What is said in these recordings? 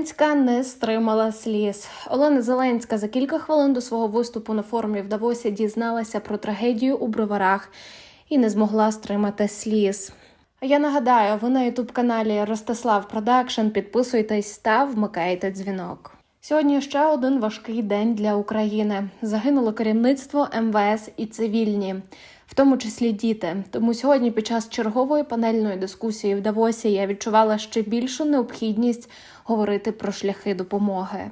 Зеленська не стримала сліз. Олена Зеленська за кілька хвилин до свого виступу на форумі в Давосі дізналася про трагедію у броварах і не змогла стримати сліз. Я нагадаю, ви на ютуб каналі Ростислав Продакшн. Підписуйтесь та вмикайте дзвінок. Сьогодні ще один важкий день для України. Загинуло керівництво МВС і цивільні, в тому числі діти. Тому сьогодні, під час чергової панельної дискусії в Давосі, я відчувала ще більшу необхідність говорити про шляхи допомоги.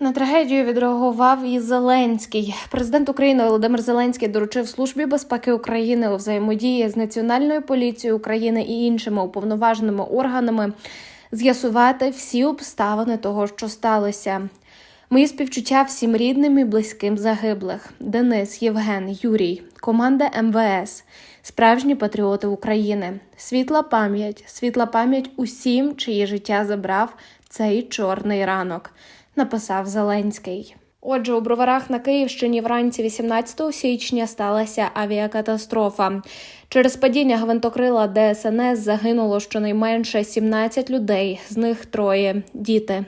На трагедію відреагував і Зеленський. Президент України Володимир Зеленський доручив службі безпеки України у взаємодії з Національною поліцією України і іншими уповноваженими органами з'ясувати всі обставини того, що сталося. Мої співчуття всім рідним і близьким загиблих: Денис, Євген, Юрій, команда МВС, справжні патріоти України, світла пам'ять, світла пам'ять усім, чиє життя забрав цей чорний ранок, написав Зеленський. Отже, у броварах на Київщині вранці 18 січня сталася авіакатастрофа. Через падіння гвинтокрила ДСНС загинуло щонайменше 17 людей, з них троє діти.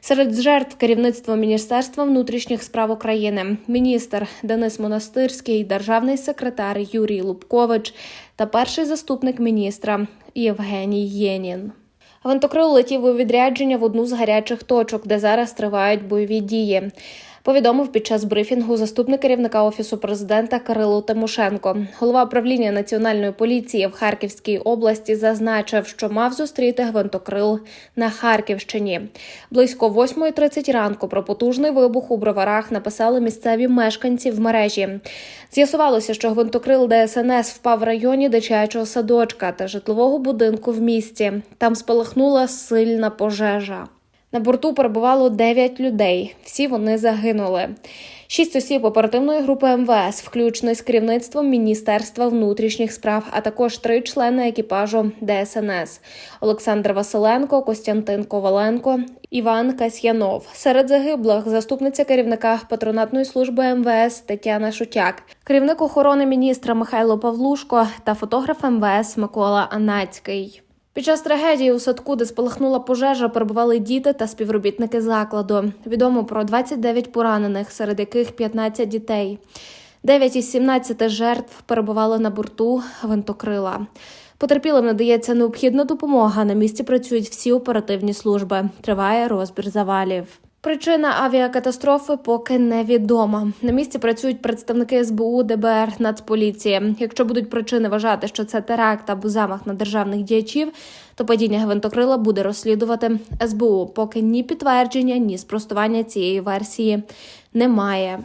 Серед жертв керівництво Міністерства внутрішніх справ України, міністр Денис Монастирський, державний секретар Юрій Лубкович та перший заступник міністра Євгеній Єнін. Гвинтокрил летів у відрядження в одну з гарячих точок, де зараз тривають бойові дії. Повідомив під час брифінгу заступник керівника офісу президента Кирило Тимошенко. Голова правління національної поліції в Харківській області зазначив, що мав зустріти гвинтокрил на Харківщині. Близько 8.30 ранку про потужний вибух у броварах написали місцеві мешканці в мережі. З'ясувалося, що гвинтокрил ДСНС впав в районі дитячого садочка та житлового будинку в місті. Там спалахнула сильна пожежа. На борту перебувало 9 людей. Всі вони загинули. Шість осіб оперативної групи МВС, включно з керівництвом Міністерства внутрішніх справ, а також три члени екіпажу ДСНС: Олександр Василенко, Костянтин Коваленко, Іван Касьянов. Серед загиблих заступниця керівника патронатної служби МВС Тетяна Шутяк, керівник охорони міністра Михайло Павлушко та фотограф МВС Микола Анацький. Під час трагедії у садку, де спалахнула пожежа, перебували діти та співробітники закладу. Відомо про 29 поранених, серед яких 15 дітей. 9 із 17 жертв перебували на борту винтокрила. Потерпілим надається необхідна допомога. На місці працюють всі оперативні служби. Триває розбір завалів. Причина авіакатастрофи поки невідома. На місці працюють представники СБУ, ДБР, Нацполіції. Якщо будуть причини вважати, що це теракт або замах на державних діячів, то падіння гвинтокрила буде розслідувати СБУ. Поки ні підтвердження, ні спростування цієї версії немає.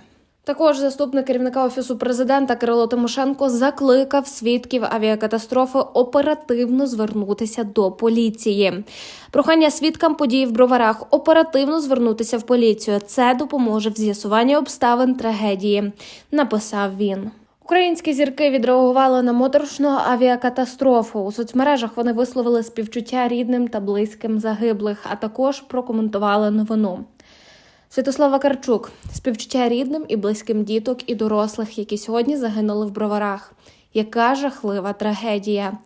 Також заступник керівника офісу президента Кирило Тимошенко закликав свідків авіакатастрофи оперативно звернутися до поліції. Прохання свідкам подій в броварах оперативно звернутися в поліцію. Це допоможе в з'ясуванні обставин трагедії, написав він. Українські зірки відреагували на моторошну авіакатастрофу. У соцмережах вони висловили співчуття рідним та близьким загиблих, а також прокоментували новину. Святослава Карчук, співчуття рідним і близьким діток і дорослих, які сьогодні загинули в броварах. Яка жахлива трагедія.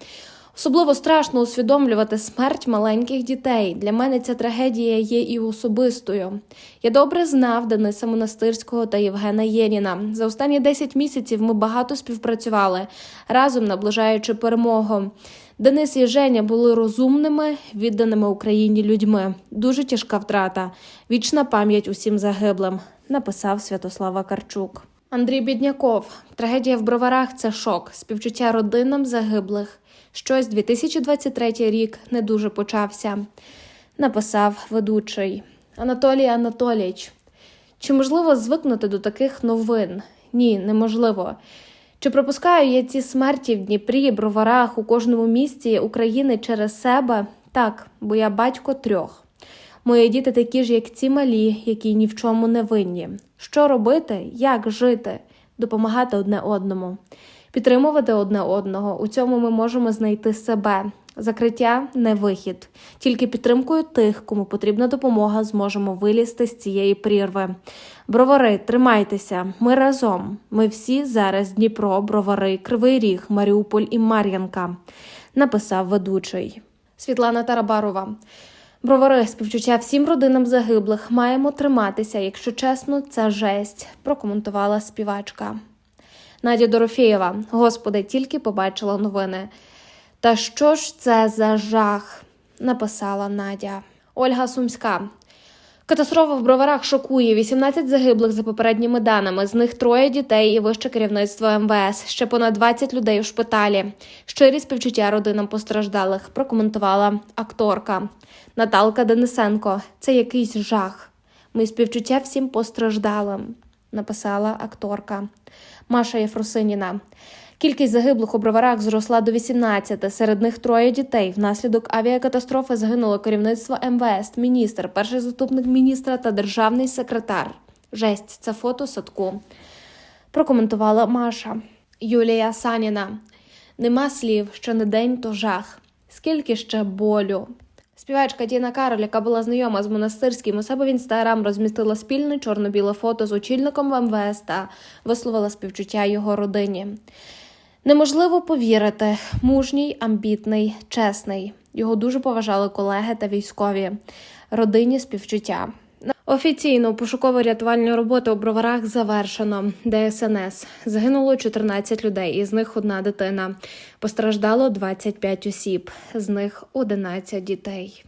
Особливо страшно усвідомлювати смерть маленьких дітей. Для мене ця трагедія є і особистою. Я добре знав Дениса Монастирського та Євгена Єніна. За останні 10 місяців ми багато співпрацювали, разом наближаючи перемогу. Денис і Женя були розумними, відданими Україні людьми. Дуже тяжка втрата. Вічна пам'ять усім загиблим, написав Святослава Карчук. Андрій Бідняков. Трагедія в броварах це шок. Співчуття родинам загиблих. Щось 2023 рік не дуже почався, написав ведучий Анатолій Анатолійович. Чи можливо звикнути до таких новин? Ні, неможливо. Чи пропускаю я ці смерті в Дніпрі, броварах у кожному місті України через себе? Так, бо я батько трьох. Мої діти такі ж, як ці малі, які ні в чому не винні. Що робити, як жити, допомагати одне одному, підтримувати одне одного. У цьому ми можемо знайти себе. Закриття не вихід. Тільки підтримкою тих, кому потрібна допомога, зможемо вилізти з цієї прірви. Бровари, тримайтеся, ми разом. Ми всі зараз Дніпро, Бровари, Кривий Ріг, Маріуполь і Мар'янка, написав ведучий. Світлана Тарабарова. Бровари співчуття всім родинам загиблих. Маємо триматися. Якщо чесно, це жесть. Прокоментувала співачка. Надя Дорофєєва. Господи, тільки побачила новини. Та що ж це за жах? написала Надя. Ольга Сумська. Катастрофа в броварах шокує. 18 загиблих за попередніми даними. З них троє дітей і вище керівництво МВС. Ще понад 20 людей у шпиталі. Щирі співчуття родинам постраждалих. Прокоментувала акторка Наталка Денисенко. Це якийсь жах. Ми співчуття всім постраждалим. Написала акторка Маша Єфросиніна. Кількість загиблих у броварах зросла до 18, серед них троє дітей. Внаслідок авіакатастрофи загинуло керівництво МВС, міністр, перший заступник міністра та державний секретар. Жесть, це фото садку. Прокоментувала Маша. Юлія Саніна. Нема слів, що не день, то жах. Скільки ще болю. Співачка Діна Кароль, яка була знайома з монастирським, у себе в інстаграм розмістила спільне чорно-біле фото з очільником МВС та висловила співчуття його родині. Неможливо повірити, мужній, амбітний, чесний. Його дуже поважали колеги та військові. Родині співчуття. Офіційно пошуково-рятувальні роботи у броварах завершено. ДСНС загинуло 14 людей, із них одна дитина. Постраждало 25 осіб, з них 11 дітей.